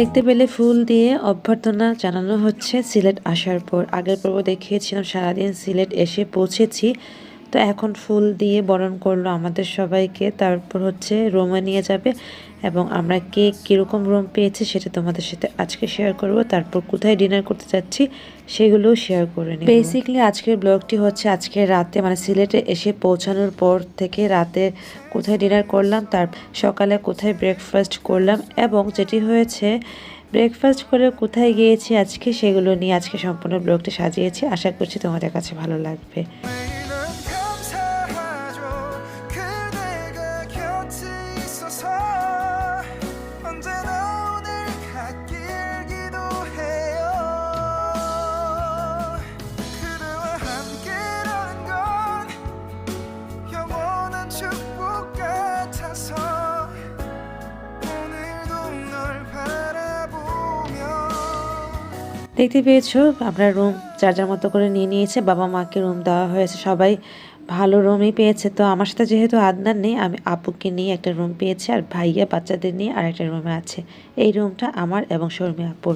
দেখতে পেলে ফুল দিয়ে অভ্যর্থনা জানানো হচ্ছে সিলেট আসার পর। আগের পর্ব দেখিয়েছিলাম, সারাদিন সিলেট এসে পৌঁছেছি। তো এখন ফুল দিয়ে বরণ করল আমাদের সবাইকে। তারপর হচ্ছে রোমে নিয়ে যাবে এবং আমরা কে কীরকম রুম পেয়েছি সেটা তোমাদের সাথে আজকে শেয়ার করব। তারপর কোথায় ডিনার করতে যাচ্ছি সেগুলোও শেয়ার করে নিই বেসিক্যালি আজকের ব্লগটি হচ্ছে আজকে রাতে মানে সিলেটে এসে পৌঁছানোর পর থেকে রাতে কোথায় ডিনার করলাম, তার সকালে কোথায় ব্রেকফাস্ট করলাম এবং যেটি হয়েছে ব্রেকফাস্ট করে কোথায় গিয়েছি আজকে সেগুলো নিয়ে আজকে সম্পূর্ণ ব্লগটি সাজিয়েছি। আশা করছি তোমাদের কাছে ভালো লাগবে। দেখতে পেয়েছ? আমরা রুম যার যার মতো করে নিয়ে নিয়েছে, বাবা মাকে রুম দেওয়া হয়েছে, সবাই ভালো রুমই পেয়েছে। তো আমার সাথে যেহেতু আদনার নেই, আমি আপুকে নিয়ে একটা রুম পেয়েছি, আর ভাইয়া বাচ্চাদের নিয়ে আর একটা রুমে আছে। এই রুমটা আমার এবং শর্মী আপুর।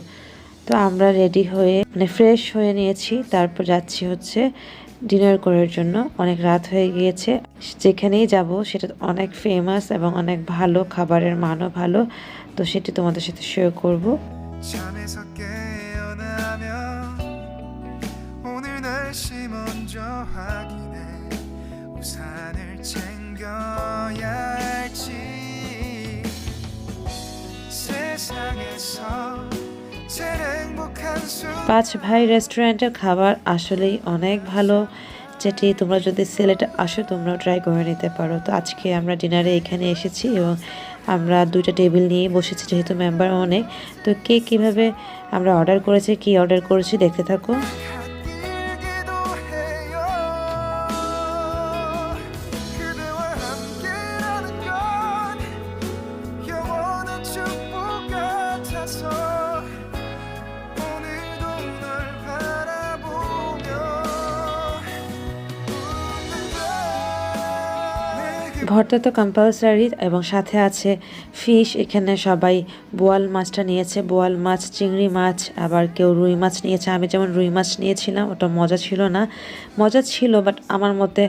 তো আমরা রেডি হয়ে মানে ফ্রেশ হয়ে নিয়েছি, তারপর যাচ্ছি হচ্ছে ডিনার করার জন্য। অনেক রাত হয়ে গিয়েছে, যেখানেই যাব সেটা অনেক ফেমাস এবং অনেক ভালো, খাবারের মানও ভালো। তো সেটি তোমাদের সাথে শেয়ার করব। পাঁচ ভাই রেস্টুরেন্টের খাবার আসলেই অনেক ভালো। যেটি তোমরা যদি সিলেটে আসো, তোমরাও ট্রাই করে নিতে পারো। তো আজকে আমরা ডিনারে এখানে এসেছি এবং আমরা দুইটা টেবিল নিয়ে বসেছি, যেহেতু মেম্বার অনেক। তো কে কীভাবে আমরা অর্ডার করেছি, কি অর্ডার করেছি, দেখতে থাকো। ভর্তা তো কম্পালসারি এবং সাথে আছে ফিশ এখানে সবাই বোয়াল মাছটা নিয়েছে, বোয়াল মাছ, চিংড়ি মাছ, আবার কেউ রুই মাছ নিয়েছে। আমি যেমন রুই মাছ নিয়েছিলাম, ওটা মজা ছিল না। মজা ছিল বাট আমার মতে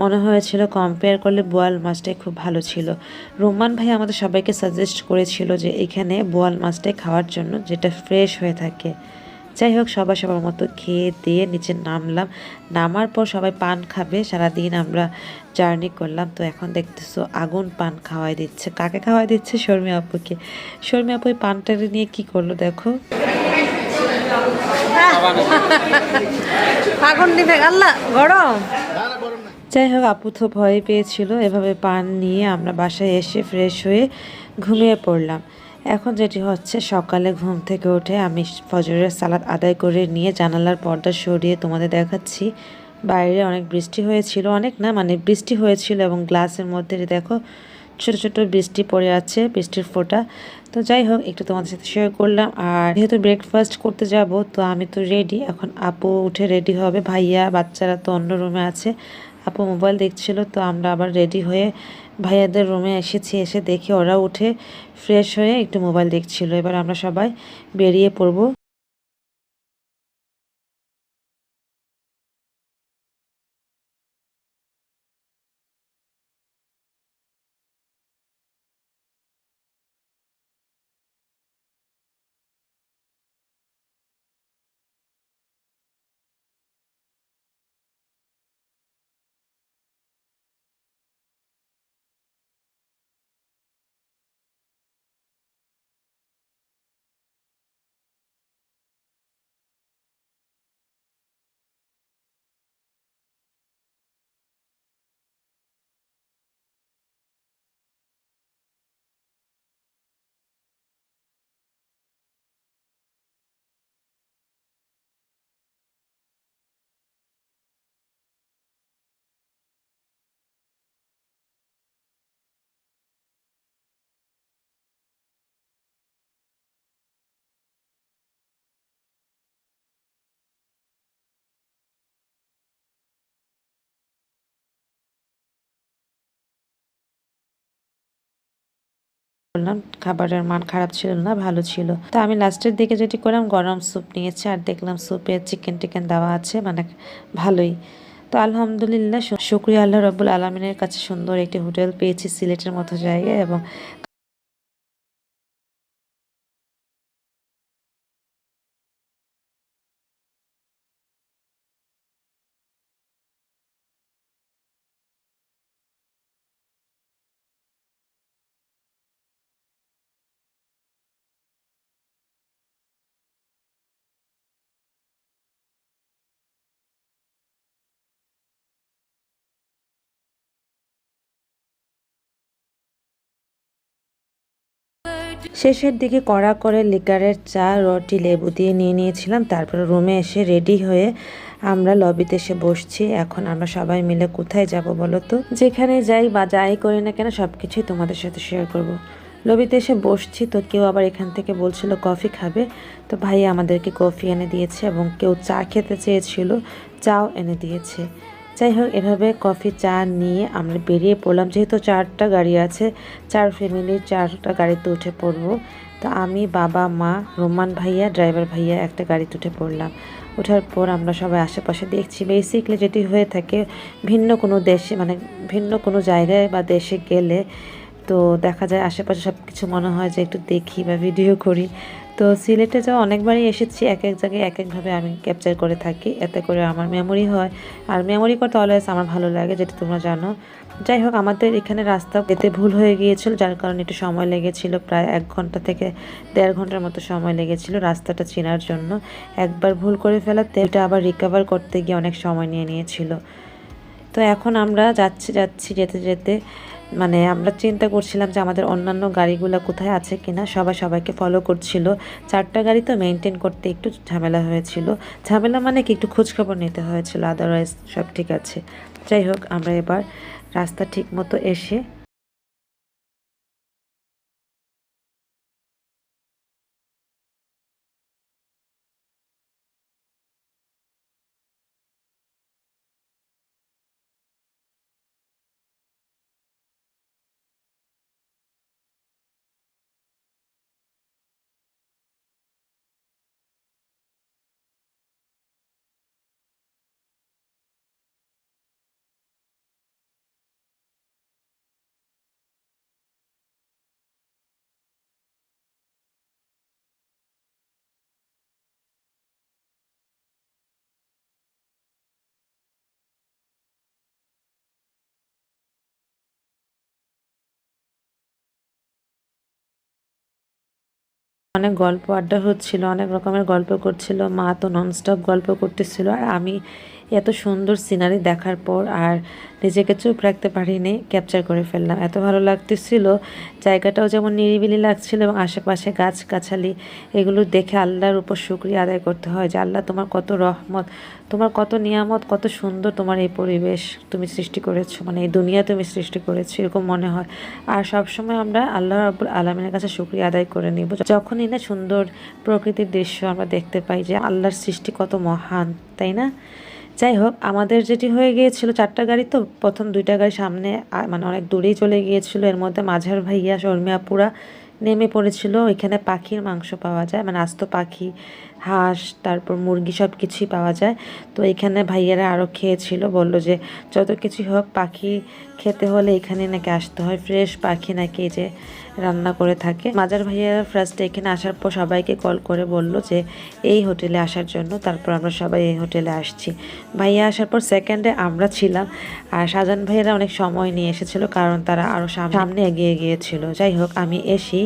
মনে হয়েছিল কম্পেয়ার করলে বোয়াল মাছটাই খুব ভালো ছিল। রোমান ভাই আমাদের সবাইকে সাজেস্ট করেছিল যে এখানে বোয়াল মাছটাই খাওয়ার জন্য, যেটা ফ্রেশ হয়ে থাকে। যাই হোক সবাই সবার মতো খেয়ে দিয়ে নিচে নামলাম। নামার পর সবাই পান খাবে। সারাদিন আমরা জার্নি করলাম। তো এখন দেখতেছো আগুন পান খাওয়াই দিচ্ছে। কাকে খাওয়াই দিচ্ছে? শর্মী আপুকে। শর্মী আপু পানটা নিয়ে কি করল দেখো। আগুন আল্লাহ গরম। যাই হোক আপু তো ভয় পেয়েছিল। এভাবে পান নিয়ে আমরা বাসায় এসে ফ্রেশ হয়ে ঘুমিয়ে পড়লাম। এখন যেটি হচ্ছে, সকালে ঘুম থেকে উঠে আমি ফজরের সালাদ আদায় করে নিয়ে জানালার পর্দা সরিয়ে তোমাদের দেখাচ্ছি। বাইরে অনেক বৃষ্টি হয়েছিল, অনেক না মানে বৃষ্টি হয়েছিল এবং গ্লাসের মধ্যে দেখো, ছোট ছোট বৃষ্টি পড়ে আছে, বৃষ্টির ফোঁটা। তো যাই হোক, একটু তোমাদের সাথে শেয়ার করলাম। আর যেহেতু ব্রেকফাস্ট করতে যাব, তো আমি তো রেডি এখন আপু উঠে রেডি হবে। ভাইয়া, বাচ্চারা তো অন্য রুমে আছে। আপু মোবাইল দেখছিল, তো আমরা আবার রেডি হয়ে ভাইয়াদের রুমে এসেছি, এসে দেখি ওরা উঠে ফ্রেশ হয়ে একটু মোবাইল দেখছিল। এবার আমরা সবাই বেরিয়ে পড়ব। বললাম, খাবারের মান খারাপ ছিল না, ভালো ছিল। তো আমি লাস্টের দিকে যেটি করলাম, গরম স্যুপ নিয়েছি আর দেখলাম স্যুপে চিকেন টিকেন দেওয়া আছে মানে ভালোই। তো আলহামদুলিল্লাহ শুক্রিয়া আল্লাহ রব্বুল আলমিনের কাছে সুন্দর একটি হোটেল পেয়েছি, সিলেটের মতো জায়গায় এবং শেষের দিকে কড়া করে লিকারের চা, রটি, লেবু দিয়ে নিয়ে নিয়েছিলাম। তারপরে রুমে এসে রেডি হয়ে আমরা লবিতে এসে বসছি। এখন আমরা সবাই মিলে কোথায় যাব বলো তো? যেখানে যাই, বা যাই করি না কেন সব কিছুই তোমাদের সাথে শেয়ার করব। লবিতে এসে বসছি তো কেউ আবার এখান থেকে বলছিল, কফি খাবে? তো ভাই আমাদেরকে কফি এনে দিয়েছে এবং কেউ চা খেতে চেয়েছিল, চাও এনে দিয়েছে। যাই হোক এভাবে কফি, চা নিয়ে আমরা বেরিয়ে পড়লাম। যেহেতু চারটা গাড়ি আছে, চার ফ্যামিলির চারটা গাড়িতে উঠে পড়ব। তো আমি, বাবা, মা, রোমান ভাইয়া ড্রাইভার ভাইয়া একটা গাড়িতে উঠে পড়লাম। ওঠার পর আমরা সবাই আশেপাশে দেখছি। বেসিকলি যেটি হয়ে থাকে, ভিন্ন কোনো দেশে মানে ভিন্ন কোনো জায়গায় বা দেশে গেলে তো দেখা যায় আশেপাশে সব কিছু মনে হয় যে একটু দেখি বা ভিডিও করি। তো সিলেটে যাওয়া অনেকবারই এসেছি, এক এক জায়গায় এক একভাবে আমি ক্যাপচার করে থাকি, এতে করে আমার মেমোরি হয়। আর মেমোরি করতে অলওয়েজ আমার ভালো লাগে, যেটা তোমরা জানো। যাই হোক, আমাদের এখানে রাস্তা যেতে ভুল হয়ে গিয়েছিল, যার কারণে একটু সময় লেগেছিল, প্রায় এক ঘণ্টা থেকে দেড় ঘণ্টার মতো সময় লেগেছিল রাস্তাটা চেনার জন্য। একবার ভুল করে ফেলাতে এটা আবার রিকভার করতে গিয়ে অনেক সময় নিয়ে নিয়েছিল। তো এখন আমরা যাচ্ছি যাচ্ছি যেতে যেতে মানে আমরা চিন্তা করছিলাম যে আমাদের অন্যান্য গাড়িগুলো কোথায় আছে কিনা, সবাই সবাইকে ফলো করছিল। চারটা গাড়ি তো মেনটেন করতে একটু ঝামেলা হয়েছিল। ঝামেলা মানে কি? একটু খোঁজখবর নিতে হয়েছিল আদারওয়াইজ সব ঠিক আছে। যাই হোক, আমরা এবার রাস্তা ঠিক মতো এসে অনেক গল্প, আড্ডা হচ্ছিল, অনেক রকমের গল্প করছিল, মা তো ননস্টপ গল্প করতেছিল, আর আমি এত সুন্দর সিনারি দেখার পর আর নিজেকে চুপ রাখতে পারিনি ক্যাপচার করে ফেললাম। এত ভালো লাগতেছিল, জায়গাটাও যেমন নিরিবিলি লাগছিল এবং আশেপাশে গাছগাছালি এগুলো দেখে আল্লাহর উপর শুক্রিয়া আদায় করতে হয় যে, আল্লাহ তোমার কত রহমত, তোমার কত নিয়ামত, কত সুন্দর তোমার এই পরিবেশ তুমি সৃষ্টি করেছ মানে এই দুনিয়া তুমি সৃষ্টি করেছ, এরকম মনে হয়। আর সবসময় আমরা আল্লাহ রাবুল আলমিনের কাছে শুক্রিয়া আদায় করে নিব। যখনই না সুন্দর প্রকৃতির দৃশ্য আমরা দেখতে পাই যে, আল্লাহর সৃষ্টি কত মহান, তাই না? যাই হোক আমাদের যেটি হয়ে গিয়েছিল চারটা গাড়ি তো, প্রথম দুইটা গাড়ি সামনে মানে অনেক দূরেই চলে গিয়েছিল। এর মধ্যে মাঝার ভাইয়া শর্মিয়াপুরা নেমে পড়েছিল। ওইখানে পাখির মাংস পাওয়া যায় মানে আস্ত পাখি, হাঁস, তারপর মুরগি সব কিছুই পাওয়া যায়। তো এখানে ভাইয়ারা আরও খেয়েছিল, বলল যে, যত কিছু হোক, পাখি খেতে হলে এখানে নাকি আসতে হয়। ফ্রেশ পাখি নাকি যে রান্না করে থাকে। মাজার ভাইয়ারা ফার্স্টে এখানে আসার পর সবাইকে কল করে বলল যে, এই হোটেলে আসার জন্য, তারপর আমরা সবাই এই হোটেলে আসছি। ভাইয়া আসার পর সেকেন্ডে আমরা ছিলাম। আর সাজান ভাইয়েরা অনেক সময় নিয়ে এসেছিল, কারণ তারা আরও সামনে এগিয়ে গিয়েছিল। যাই হোক, আমি এসি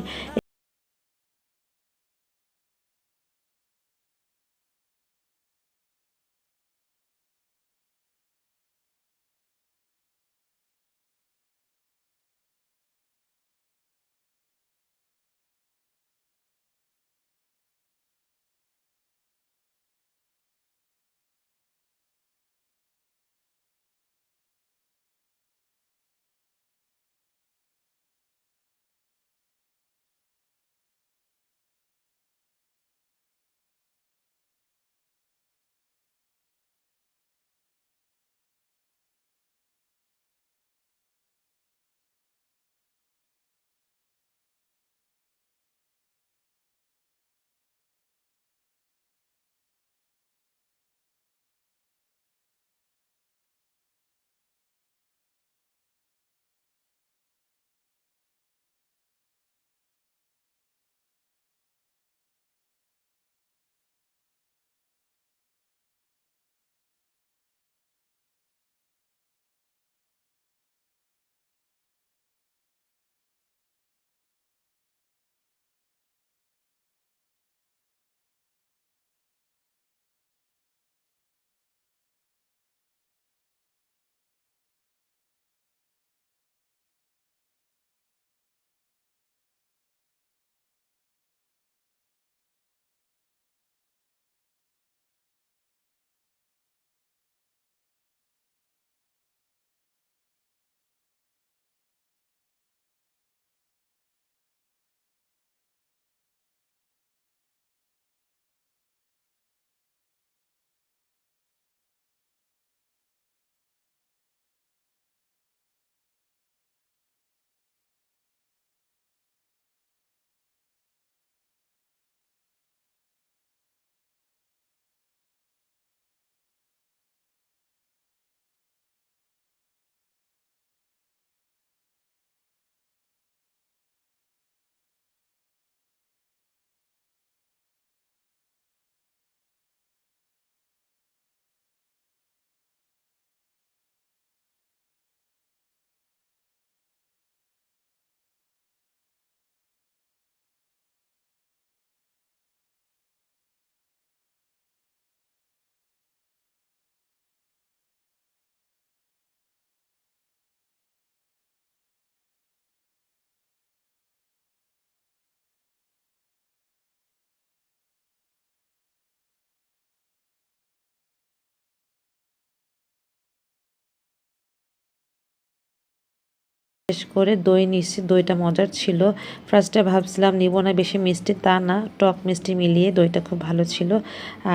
শেষ করে দই নিচ্ছি দইটা মজার ছিল। ফার্স্টে ভাবছিলাম নিব না, বেশি মিষ্টি তা না, টক মিষ্টি মিলিয়ে দইটা খুব ভালো ছিল।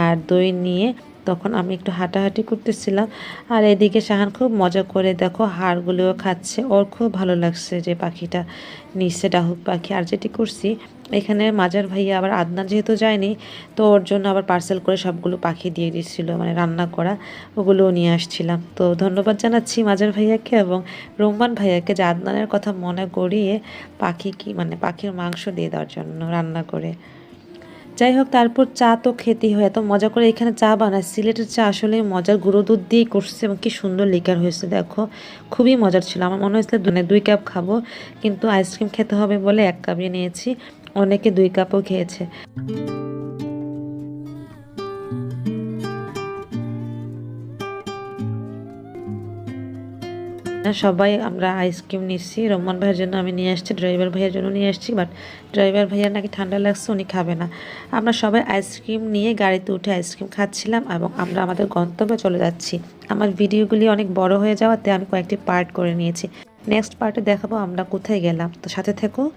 আর দই নিয়ে তখন আমি একটু হাঁটাহাঁটি করতেছিলাম। আর এদিকে শাহান খুব মজা করে দেখো হাড়গুলোও খাচ্ছে। ওর খুব ভালো লাগছে যে পাখিটা নিচে ডাহুক পাখি। আর যেটি করছি, এখানে মাজার ভাইয়া আবার আদনান যেহেতু যায়নি, তো ওর জন্য আবার পার্সেল করে সবগুলো পাখি দিয়ে দিচ্ছিল মানে রান্না করা, ওগুলোও নিয়ে আসছিলাম। তো ধন্যবাদ জানাচ্ছি মাজার ভাইয়াকে এবং রোমান ভাইয়াকে যে আদনানের কথা মনে করিয়ে পাখি কি মানে পাখির মাংস দিয়ে দেওয়ার জন্য রান্না করে। যাই হোক, তারপর চা তো খেতেই হয়। এত মজা করে এখানে চা বানায়। সিলেটের চা আসলে মজার গুঁড়ো দুধ দিয়েই করছে এবং কি সুন্দর লিকার হয়েছে, দেখো। খুবই মজার ছিল। আমার মনে হয়েছিল দুই কাপ খাব, কিন্তু আইসক্রিম খেতে হবে বলে এক কাপই নিয়েছি। অনেকে দুই কাপও খেয়েছে। সবাই আমরা আইসক্রিম নিচ্ছি। রহমান ভাইয়ের জন্য আমি নিয়ে আসছি ড্রাইভার ভাইয়ের জন্য নিয়ে আসছি বাট ড্রাইভার ভাইয়ার নাকি ঠান্ডা লাগছে, উনি খাবে না। আমরা সবাই আইসক্রিম নিয়ে গাড়িতে উঠে আইসক্রিম খাচ্ছিলাম এবং আমরা আমাদের গন্তব্যে চলে যাচ্ছি। আমার ভিডিওগুলি অনেক বড় হয়ে যাওয়াতে আমি কয়েকটি পার্ট করে নিয়েছি। নেক্সট পার্টে দেখাবো আমরা কোথায় গেলাম। তো সাথে থেকো।